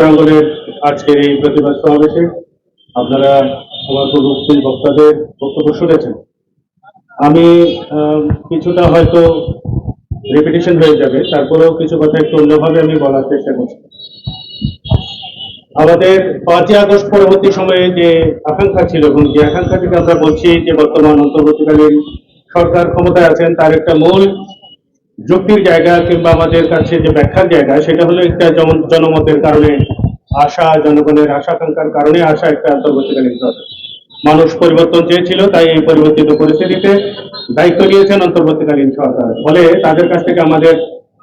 প্রাঙ্গণের আজকের এই প্রতিবাদ সমাবেশে আপনারা আমার পূর্ববর্তী বক্তাদের বক্তব্য শুনেছেন। আমি কিছুটা হয়তো রেপিটেশন হয়ে যাবে, তারপরেও কিছু কথা একটু অন্যভাবে আমি বলার চেষ্টা করছি। আমাদের পাঁচই আগস্ট পরবর্তী সময়ে যে আকাঙ্ক্ষা ছিল এবং যে আকাঙ্ক্ষা থেকে আমরা বলছি যে বর্তমান অন্তর্বর্তীকালীন সরকার ক্ষমতায় আছেন, তার একটা মূল যুক্তির জায়গা কিংবা আমাদের কাছে যে ব্যাখ্যার জায়গা, সেটা হলো একটা জন- জনমতের কারণে আশা, জনগণের আশা আকাঙ্ক্ষার কারণে আসা একটা অন্তর্বর্তীকালীন সরকার মানুষ পরিবর্তন চেয়েছিল, তাই এই পরিবর্তিত পরিস্থিতিতে দায়িত্ব নিয়েছেন অন্তর্বর্তীকালীন সরকার। ফলে তাদের কাছ থেকে আমাদের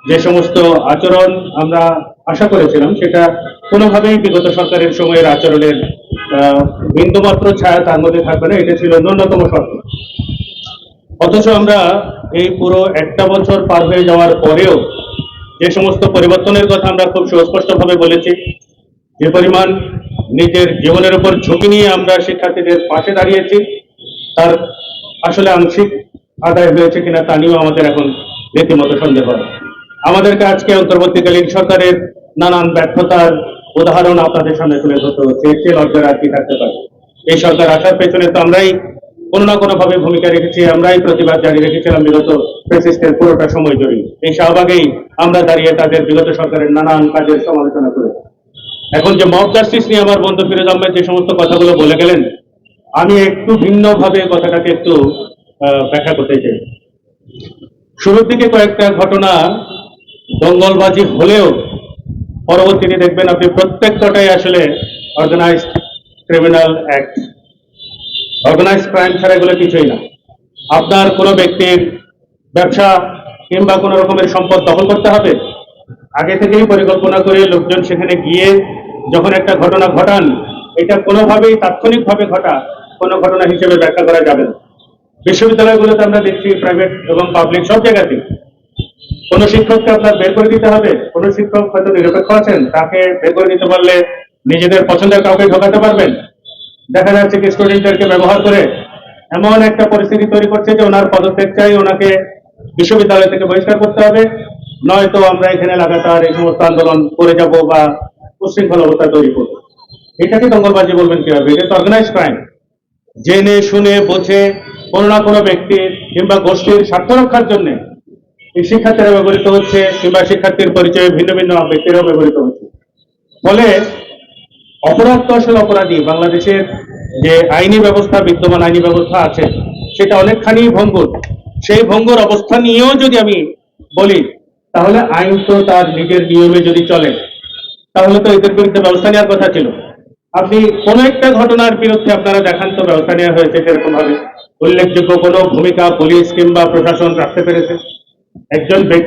যে সমস্ত আচরণ আমরা আশা করেছিলাম, সেটা কোনোভাবেই বিগত সরকারের সময়ের আচরণের বিন্দুমাত্র ছায়া তার মধ্যে থাকবে না। এটা ছিল ন্যূনতম শর্ত। অথচ আমরা এই পুরো একটা বছর পার হয়ে যাওয়ার পরেও যে সমস্ত পরিবর্তনের কথা আমরা খুব সুস্পষ্টভাবে বলেছি, যে পরিমাণ নিজের জীবনের উপর ঝুঁকি নিয়ে আমরা শিক্ষার্থীদের পাশে দাঁড়িয়েছি, তার আসলে আংশিক আদায় হয়েছে কিনা তা নিয়েও আমাদের এখন রীতিমতো সন্দেহ। হয় আমাদেরকে আজকে অন্তর্বর্তীকালীন সরকারের নানান ব্যর্থতার উদাহরণ আপনাদের সামনে তুলে ধরতে হচ্ছে লজ্জার আর কি থাকতে পারে। এই সরকার আসার পেছনে তো আমরাই কোনো না কোনো ভাবে ভূমিকা রেখেছি, আমরাই প্রতিবাদ জারি রেখেছিলাম, বিগত ফেসিস্টের পুরোটা সময় জড়িয়ে এই শাহবাগেই আমরা দাঁড়িয়ে তাদের বিগত সরকারের নানান কাজের সমালোচনা করেছি। এখন যে মব জাস্টিস নিয়ে আমার বন্ধু ফিরোজ আহমেদ যে সমস্ত কথাগুলো বলে গেলেন, আমি একটু ভিন্নভাবে কথাটাকে একটু ব্যাখ্যা করতে চাই। শুরুর দিকে কয়েকটা ঘটনা দঙ্গলবাজি হলেও পরবর্তীতে দেখবেন আপনি প্রত্যেকটাই আসলে organised criminal act organise crime ছাড়া এগুলো কিছুই না। আপনার কোনো ব্যক্তির ব্যবসা কিংবা কোনো রকমের সম্পদ দখল করতে হবে? আগে থেকেই পরিকল্পনা করে লোকজন সেখানে গিয়ে যখন একটা ঘটনা ঘটান, এটা কোনোভাবেই তাৎক্ষণিকভাবে ঘটা, কোনো ঘটনা হিসেবে ব্যাখ্যা করা যাবে না। বিশ্ববিদ্যালয়গুলোতে আমরা দেখছি প্রাইভেট এবং পাবলিক সব জায়গাতেই। কোন শিক্ষককে আপনার বের করে দিতে হবে? কোন শিক্ষক হয়তো নিরপেক্ষ আছেন, তাকে বের করে দিতে পারলে নিজেদের পছন্দের কাউকে ঢোকাতে পারবেন? দেখা যাচ্ছে কি স্টুডেন্টদেরকে ব্যবহার করে এমন একটা পরিস্থিতি তৈরি করছে যে ওনার পদত্যাগ চাই, ওনাকে বিশ্ববিদ্যালয় থেকে বহিষ্কার করতে হবে। নয়তো আমরা এখানে লাগাতার এই সমস্ত আন্দোলন করে যাব বা উশৃঙ্খল অবস্থা তৈরি করব। এটাকে দঙ্গলবাজি বলবেন কি হবে এটা তো অর্গানাইজ ক্রাইম জেনে, শুনে, বোঝে কোনো না কোনো ব্যক্তির কিংবা গোষ্ঠীর স্বার্থ রক্ষার জন্য এই শিক্ষার্থীরা ব্যবহৃত হচ্ছে কিংবা শিক্ষার্থীর পরিচয়ে ভিন্ন ভিন্ন ব্যক্তিরাও ব্যবহৃত হচ্ছে। ফলে অপরাধ তো আসলে অপরাধী। বাংলাদেশের যে আইনি ব্যবস্থা, বিদ্যমান আইনি ব্যবস্থা আছে, সেটা অনেকখানি ভঙ্গুর। সেই ভঙ্গুর অবস্থা নিয়েও যদি আমি বলি, তাহলে আইন তো তার নিজের নিয়মে যদি চলে, তাহলে তো এদের বিরুদ্ধে ব্যবস্থা নেওয়ার কথা ছিল। আপনি কোন একটা ঘটনার বিরুদ্ধে আপনারা দেখান তো ব্যবস্থা নেওয়া হয়েছে সেরকম ভাবে উল্লেখযোগ্য কোনো ভূমিকা পুলিশ কিংবা প্রশাসন রাখতে পেরেছে। একজন ব্যক্তি